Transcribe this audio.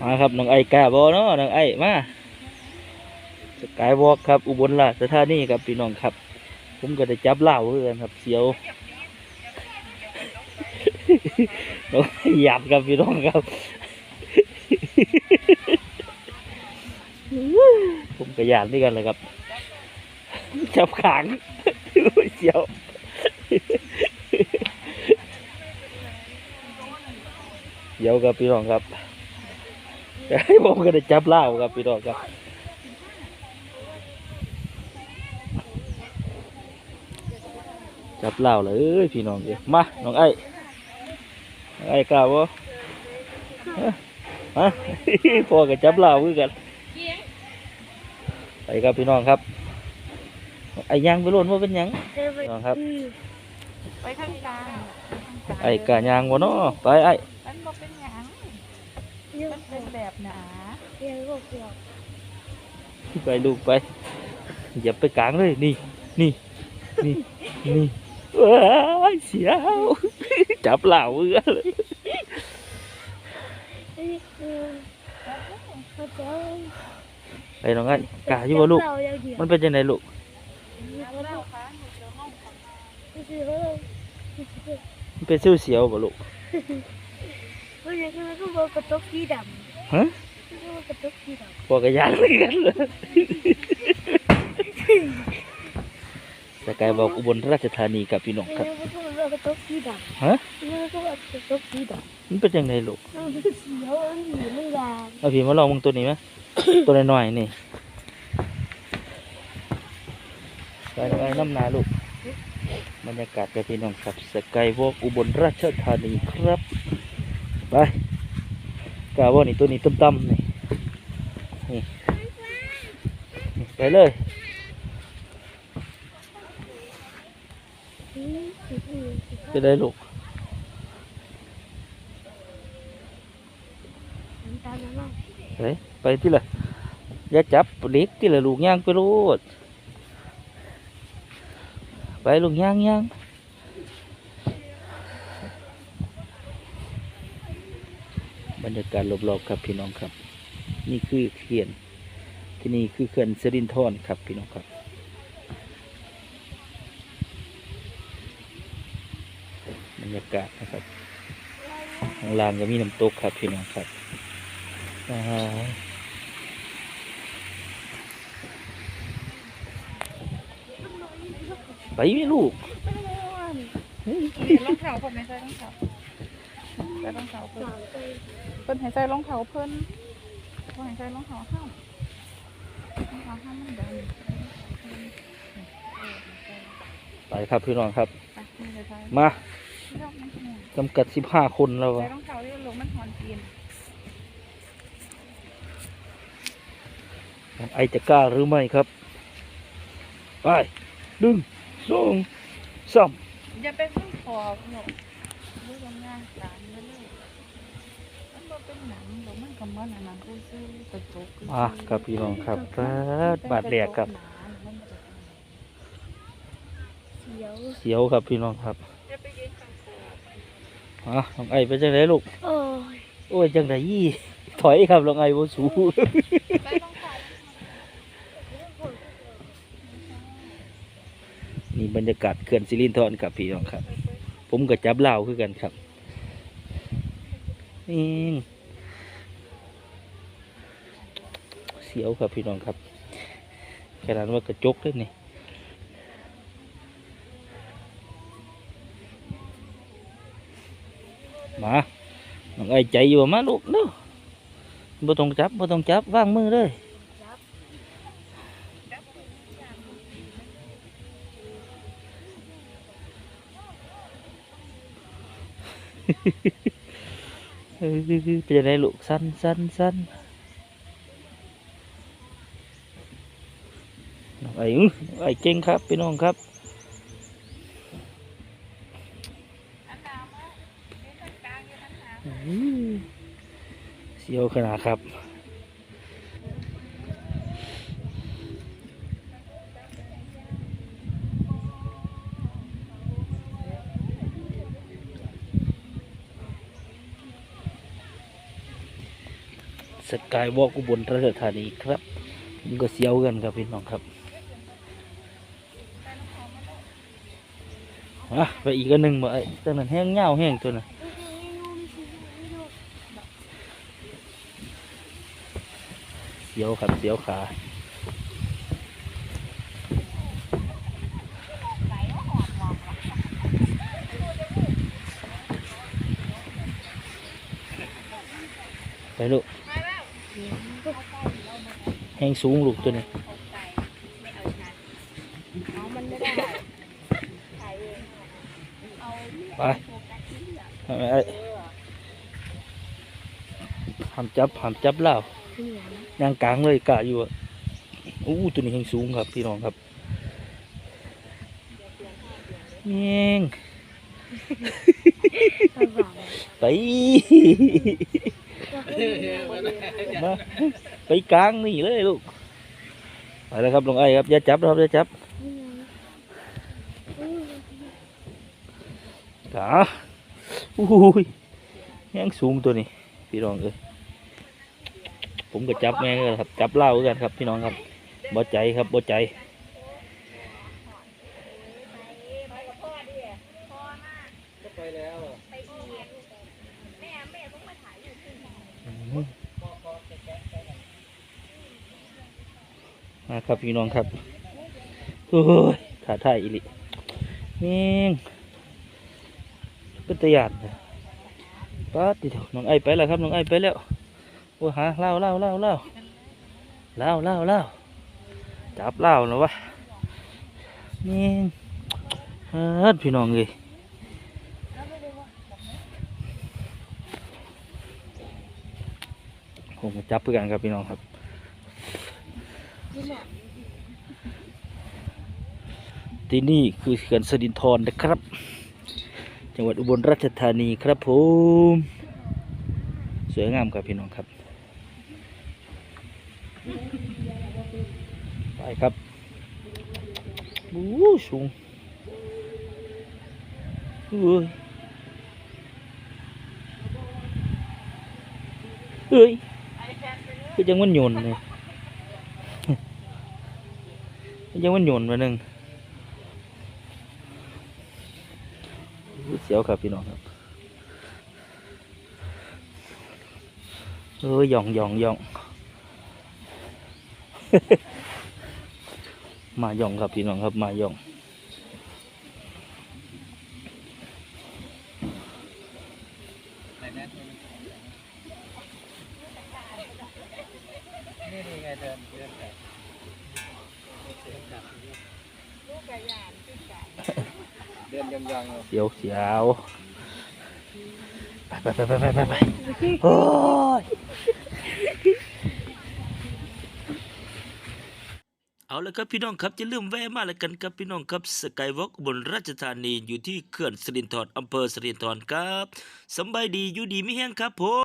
มาครับน้องไอกาบอเนาะน้องไอมาสกายวอล์กครับ อุบลราชธานีครับพี่น้องครับ ผมก็ได้จับเหล่าเพื่อนครับเสียวน้องหยาดครับพี่น้องครับ ผมก็หยาดด้วยกันเลยครับ จับขางเสียวเดี๋ยวครับพี่น้องครับ ให้ผมก็ได้จับเหล้าครับพี่น้องครับจับเหล้าเลยเอ้ยพี่น้องเดี๋ยวมาน้องไอ้น้องไอ้กล้าบ่ฮะฮะพ่อก็จับเหล้าคือกันไปครับพี่น้องครับไอ้ยังไปโล่นว่าเป็นหยังพี่น้องครับไปข้างกลางไอ้กะยางวะเนาะไปไอ้ มันบ่เป็นหยัง มันเป็นแบบหนาไปลูกไปอย่าไปกลางเลยนี่ นี่นี่นี่ว้าเสียวจับเหล่าเอื้อเลยไปน้องไอ้กาอยู่บ่ลูก มันเป็นยังไงลูกมันเป็นเสียวเสียวๆบ่ลูก มันยังก็บอกกระตุกสีดำฮะกระตุกสีดำพวกกระยานเลยกันเลยสกายบอกอุบลราชธานีกับพี่น้องครับมันก็บอกกระตุกสีดำฮะมันก็บอกกระตุกสีดมันเป็นยังไงลูกเอาพี่มาลองมึงตัวนี้ไหมตัวน้อยๆนี่ไปไปน้ำนาลูกบรรยากาศกับพี่น้องครับสกายวอล์กอุบลราชธานีครับ ไปกาว่านี่ตัวนี้ต่ำๆนี่นี่นี่ไปเลยไปเลยลูกไปไปที่ละอย่าจับเด็กที่ละลูกย่างไปรูดไปลูกย่างย่าง รรยากาศรอบๆครับพี่น้องครับ นี่คือเขื่อนที่นี่คือเขื่อนสิรินธรครับพี่น้องครับบรรยากาศนะครับข้างล่างก็มีน้ำตกครับพี่น้องครับอ่าไปไหมลูกรองเท้าผมไม่ใส่รองเท้าใส่รองเท้าเพิ่นเพิ่นให้ใส่รองเท้าเพิ่นเพิ่นให้ใส่รองเท้าห้ามรองเท้าห้ามมันดันไปครับพี่น้องครับไปนี่เลยใส่มาไม่ต้องไม่ต้องจำกัดสิบห้าคนแล้วใส่อะรองเท้าที่ลงมันหอนกินไอจะกล้าหรือไม่ครับ ไปดึงสองสามอย่าไปพึ่งคอหนกดูทำงานการนั่นเลยมันบ่เป็นหนัง หรอกมันก็มันอันนั้นผู้ซื้อกระจกมาครับพี่น้องครับเปิดบาดแดกครับเขียวเสียวครับพี่น้องครับอย่าไปยืนข้างคออะน้องไอไปจังไรลูก โอ้ยโอ้ยจังไรยี่ ถอยครับน้องไอโบสูใส่รองเท้านี่บรรยากาศเขื่อนสิรินธรครับพี่น้องครับ ผมก็จับเหล้าคือกันครับนี่ เสียวครับพี่น้องครับขนาดว่ากระจกเลยนี่มาน้องไอ้ใจอยู่มาลูกเนาะบ่ต้องจับบ่ต้องจับวางมือเลยเออเป็นยังไงลูกสั้นสั้นสั้นน้อง ไอ้ไอ้เก่งครับพี่น้องครับเสียวขนาดครับสกายวอล์กอุบลราชธานีครับมันก็เสียวกันครับพี่น้องครับ อะไปอีกอันหนึ่งบ่ไอ้ตัวนั้นแห้งเงาวแห้งตัวนั้นเสียวครับเสียวขาไปลูกแห้งสูงลูกตัวนี้ เอามันไม่ได้ถ่ายเอง ไปเอาไอ้ห้ามจับห้ามจับเหล้าที่เหลือนะยางกลางเลยกะอยู่อะอู้ตัวนี้แห้งสูงครับพี่น้องครับเมียงสว่างไปมาไปกลางนี่เลยลูกไปแล้วครับลงไอ้ครับอย่าจับนะครับอย่าจับ กาอุ้ยแห้งสูงตัวนี้พี่น้องเอ้ยผมก็จับแม่งเลยครับจับเล้ากันครับพี่น้องครับบ่ใจครับบ่ใจมาครับพี่น้องครับโอ้ยถ่าท่ายอีหลิแม่ง เป็นตะยานป้าดติดน้องไอไปแล้วครับน้องไอไปแล้วโอ้หาเล้าเล้าเล้าเล้าเล้าเล้าเล้าจับเล้าแล้ววะแม่งเอิ้นพี่น้องเลยผมจับเพื่อนครับพี่น้องครับที่นี่คือเขื่อนสดินทรนะครับ จังหวัดอุบลราชธานีครับผมสวยงามครับพี่น้องครับไปครับบู๊สูงเฮ้ยเฮ้ยยังมันโยนเลยยังมันโยนมาหนึ่ง เสียวครับพี่น้องครับเออหย่องหย่องหย่องมาหย่องครับพี่น้องครับมาหย่อง เสียวเสียวไปไปไปไปไปไปโอ้ยเอาละครับพี่น้องครับจะลืมแวะมาแล้วกันครับพี่น้องครับสกายวอล์กบนราชธานีอยู่ที่เขื่อนสิรินธรอำเภอสิรินธรครับสำบายดีอยู่ดีไม่แห้งครับผม